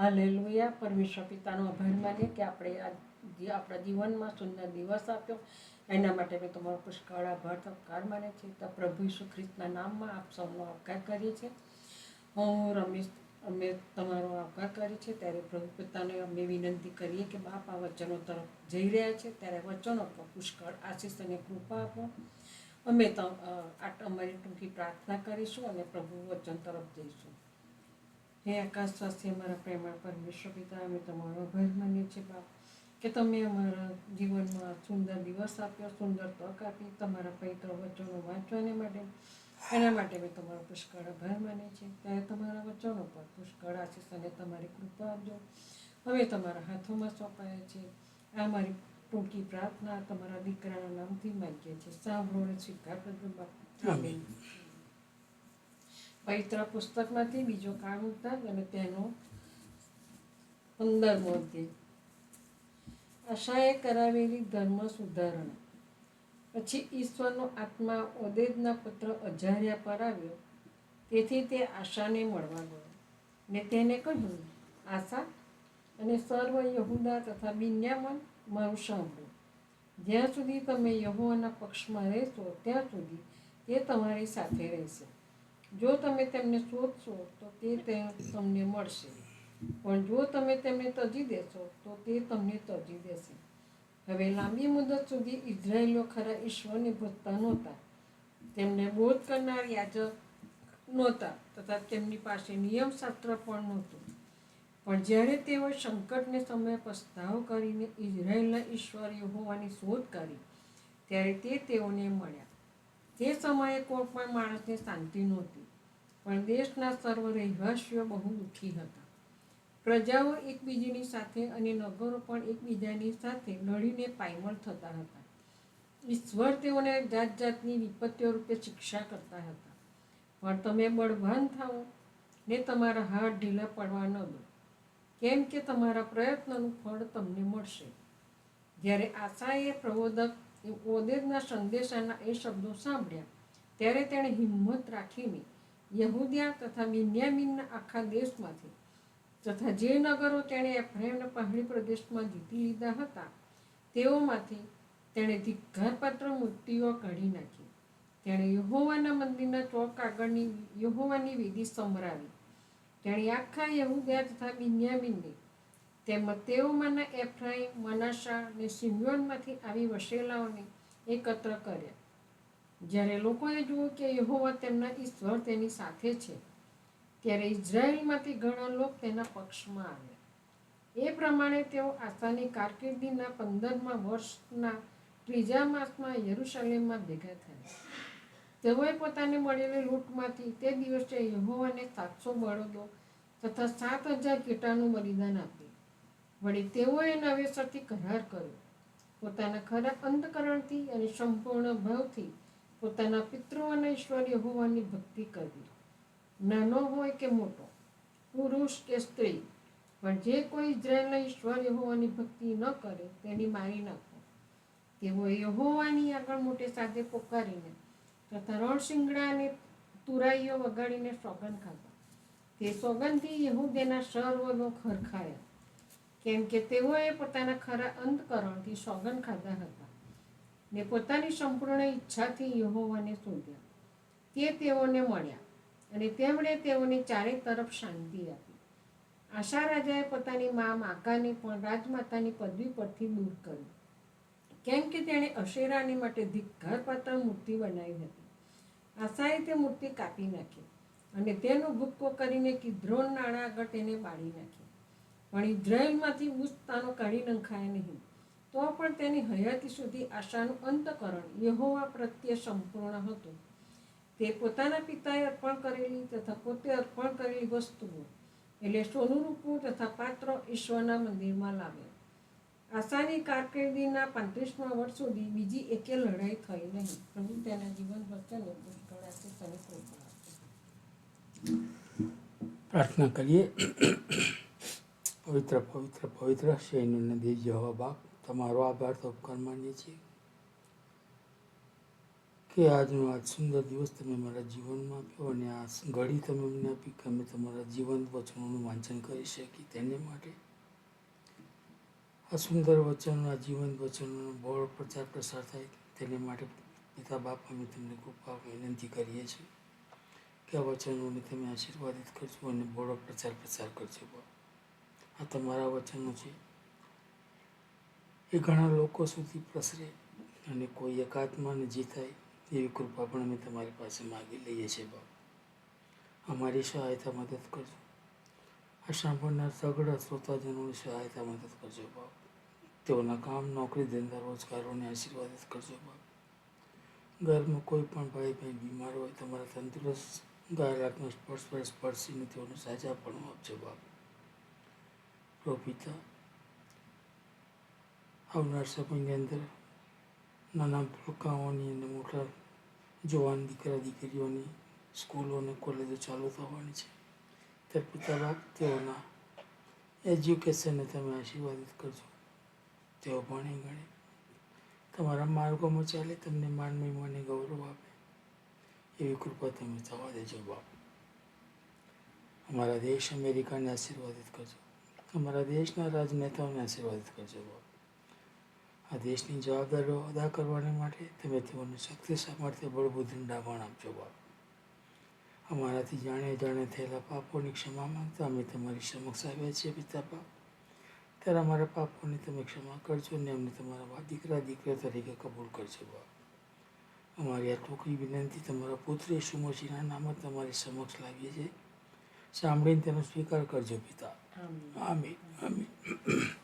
Hallelujah. પરમેશ્વર પિતાનો આભાર માનીએ કે આપણે આ આપણા જીવનમાં સુંદર દિવસ આપ્યો. એના માટે મેં તમારો પુષ્કળ આભાર, સત્કાર માને છે તો પ્રભુ ઈસુ ખ્રિસ્તના નામમાં આપ સૌનો આવકાર કરીએ છીએ. હું રમેશ, અમે તમારો આવકાર કરીએ છીએ. ત્યારે પ્રભુ પિતાને અમે વિનંતી કરીએ કે બાપ આ વચનો તરફ જઈ રહ્યા છે. ત્યારે વચનો પર પુષ્કળ આશીષ અને કૃપા આપો. અમે અમારી ટૂંકી પ્રાર્થના કરીશું અને પ્રભુ વચન તરફ જઈશું. હે આકાશ સ્વાસ્થ્ય અમારા પ્રેમળ પરમેશ્વર પિતા અમે તમારો આભાર માનીએ છીએ બાપ. કે તમે અમારા જીવનમાં સુંદર દિવસ આપ્યો સુંદર તક આપી તમારા પવિત્ર વચનો વાંચવાને માટે. એના માટે મેં તમારો પુષ્કળ આભાર માનીએ છીએ. ત્યારે તમારા વચનો પર પુષ્કળ આશીષ અને તમારી કૃપા આપજો. હવે તમારા હાથોમાં સોંપાયા છે આ મારી ટૂંકી પ્રાર્થના તમારા દીકરાના નામથી માગીએ છીએ. સાંભળો અને સ્વીકાર કરજો બાપ. પવિત્ર પુસ્તકમાંથી બીજો કામ ઉતાર અને તેનો પંદરમો અધ્યાય આશાએ કરાવેલી ધર્મ સુધારણા. પછી ઈશ્વરનો આત્મા ઓદેદના પુત્ર અજાર્યા પર આવ્યો. તેથી તે આશાને મળવા ગયો. ને તેને કહ્યું, આશા અને સર્વ યહુદા તથા બિન્યામન મારું સાંભળો. જ્યાં સુધી તમે યહોવાના પક્ષમાં રહેશો, ત્યાં સુધી તે તમારી સાથે રહેશે. જો તમે તેમને શોધશો, તો તે તમને મળશે. પણ જો તમે તેમને તજી દેશો, તો તે તમને તજી દેશે. હવે લાંબી મુદત સુધી ઇઝરાયેલીઓ ખરા ઈશ્વરને ભજતા નહોતા. તેમને બોધ કરનાર યાજક નહોતા તથા તેમની પાસે નિયમશાસ્ત્ર પણ નહોતું. પણ જ્યારે તેઓ સંકટને સમયે પસ્તાવ કરીને ઇઝરાયેલના ઈશ્વર હોવાની શોધ કરી, ત્યારે તે તેઓને મળ્યા. તે સમયે કોઈ પણ માણસને શાંતિ નહોતી. પણ દેશના સર્વ રહેવાસીઓ બહુ દુઃખી હતા. પ્રજાઓ એકબીજીની સાથે અને નગરો પણ એકબીજાની સાથે લડીને પાયમલ થતા હતા. ઈશ્વર તેઓને જાત જાતની વિપત્તિઓ રૂપે શિક્ષા કરતા હતા. પણ તમે બળવાન થાઓ ને તમારા હાથ ઢીલા પડવા ન દો. કેમ કે તમારા પ્રયત્નનું ફળ તમને મળશે. જ્યારે આશાએ પ્રબોધક ઓદેદના સંદેશાના એ શબ્દો સાંભળ્યા. ત્યારે તેણે હિંમત રાખીને યહૂદિયા તથા બિન્યામીનના આખા દેશમાંથી તથા જે નગરો તેણે એફ્રેમના પહાડી પ્રદેશમાં જીતી લીધા હતા, તેઓમાંથી તેણે ધિક્કારપાત્ર મૂર્તિઓ કાઢી નાખી. તેણે યહોવાના મંદિરના ચોક આગળની યહોવાની વિધિ સંભળાવી. તેણે આખા યહૂદિયા તથા બિન્યામીનને તેમજ તેઓમાંના એફ્રાઈમ મનાશા અને સિમ્યોનમાંથી આવી વસેલાઓને એકત્ર કર્યા. જ્યારે લોકોએ જોયું કે યહોવા તેમના ઈશ્વર તેની સાથે છે, ત્યારે ઇઝરાયલમાંથી ઘણા લોકો તેના પક્ષમાં આવ્યા. એ પ્રમાણે તેઓ આશાની કારકિર્દીના પંદરમા વર્ષના ત્રીજા માસમાં યરુશલેમમાં ભેગા થયા. તેઓએ પોતાને મળેલી લૂંટમાંથી તે દિવસે યહોવાને સાતસો બળદો તથા સાત હજાર કીટાનું બલિદાન આપ્યું. વળી તેઓએ નવેસરથી કરાર કર્યો. પોતાના ખરા અંતકરણથી અને સંપૂર્ણ ભાવથી પોતાના પિતૃઓના ઈશ્વર હોવાની ભક્તિ કરવી નાનો હોય કે મોટો, પુરુષ કે સ્ત્રી, પણ જે કોઈ ઇઝરાયલના ઈશ્વર યહોવાની ભક્તિ ન કરે તેની મારી નાખો. તેઓએ યહોવાની આગળ મોટે સાથે પોકારીને તથા રણશિંગડા અને તુરાઈઓ વગાડીને સોગંદ ખાધા. તે સોગંદથી યહૂદેના સર્વનો લોક હરખાયા. કેમ કે તેઓએ પોતાના ખરા અંતકરણથી સોગન ખાધા હતા ને પોતાની સંપૂર્ણ ઈચ્છાથી યહોવાને શોધ્યા. તે તેઓને મળ્યા અને તેમણે તેઓને ચારે તરફ શાંતિ આપી. આશા રાજાએ પોતાની મા માકાને પણ રાજમાતાની પદવી પરથી દૂર કરી કેમ કે તેણે અશેરાની માટે ધિક્કારપાત્ર મૂર્તિ બનાવી હતી. આશાએ તે મૂર્તિ કાપી નાખી અને તેનો ભૂક્કો કરીને કિદ્રોન નાણાં આગળ તેને બાળી નાખી પણ ઇઝરાયલમાંથી ઉસ્તાનો કાઢી નંખાય નહીં. તો પણ તેની હયાતી સુધી આશાનું અંતકરણ યહોવા પ્રત્યે સંપૂર્ણ હતું. તે પોતાના પિતાએ અર્પણ કરેલી તથા પોતે અર્પણ કરેલી વસ્તુઓ, એટલે સોનું રૂપું તથા પાત્ર ઈશ્વરના મંદિરમાં લાવ્યા. આશાની કારકિર્દીના પાંત્રીસમાં વર્ષ સુધી બીજી એકે લડાઈ થઈ નહીં. પ્રભુ તેના જીવન વચ્ચે પુષ્કળ આપે. પ્રાર્થના કરીએ. પવિત્ર પવિત્ર પવિત્ર શૈનું નદી જવા બાપ, તમારો આભાર તો ઉપકાર માનીએ છીએ કે આજનો આજ સુંદર દિવસ તમે મારા જીવનમાં આપ્યો અને આ ઘડી તમે અમને આપી કે અમે તમારા જીવંત વચનોનું વાંચન કરી શકીએ તેને માટે. આ સુંદર વચનના આ જીવંત વચનોનો બળ પ્રચાર, પ્રસાર થાય તેને માટે પિતા બાપ અમે તમને કૃપા વિનંતી કરીએ છીએ કે આ વચનોને તમે આશીર્વાદિત કરજો અને બળો પ્રચાર, પ્રસાર કરજો. બાપ આ તમારા વચનો છે. એ ઘણા લોકો સુધી પ્રસરે અને કોઈ એકાત્માને જીતાય એવી કૃપા પણ અમે તમારી પાસે માગી લઈએ છીએ બાપ. અમારી સહાયતા મદદ કરજો. આ સાંભળનાર સગડા શ્રોતાજનોની સહાયતા મદદ કરજો બાપ. તેઓના કામ, નોકરી, ધંધા, રોજગારોને આશીર્વાદ કરજો બાપ. ઘરમાં કોઈ પણ ભાઈ બહેન બીમાર હોય, તમારા તંદુરસ્ત ગાયકનો સ્પર્શ પર સ્પર્શીને તેઓને સાજા પણ આપજો બાપ. પ્રભુ આવનાર સમયની અંદર નાના ભૂલકાઓની અને મોટા જવાન દીકરા દીકરીઓની સ્કૂલો અને કોલેજો ચાલુ થવાની છે ત્યારે પિતા બાપ તેઓના એજ્યુકેશનને તમે આશીર્વાદિત કરજો તેઓ ભણે ગણે તમારા માર્ગોમાં ચાલે તમને માન મહિમાને ગૌરવ આપે એવી કૃપા તમે થવા દેજો બાપ અમારા દેશ અમેરિકાને આશીર્વાદિત કરજો અમારા દેશના રાજનેતાઓને આશીર્વાદ કરજો બાપ. આ દેશની જવાબદારીઓ અદા કરવાને માટે તમે તેઓને શક્તિ સામર્થ્ય બળબુદ્ધિનું ડાબાણ આપજો બાપ. અમારાથી જાણે જાણે થયેલા પાપોની ક્ષમા માંગતા અમે તમારી સમક્ષ આવ્યા છીએ પિતા બાપ. ત્યારે અમારા પાપોની તમે ક્ષમા કરજો અને અમને તમારા દીકરા દીકરા તરીકે કબૂલ કરજો બાપ. અમારી આ ટૂંકી વિનંતી તમારા પુત્ર મસીના નામે તમારી સમક્ષ લાવીએ છીએ. સાંભળીને તેનો સ્વીકાર કરજો પિતા. Amin. Amin.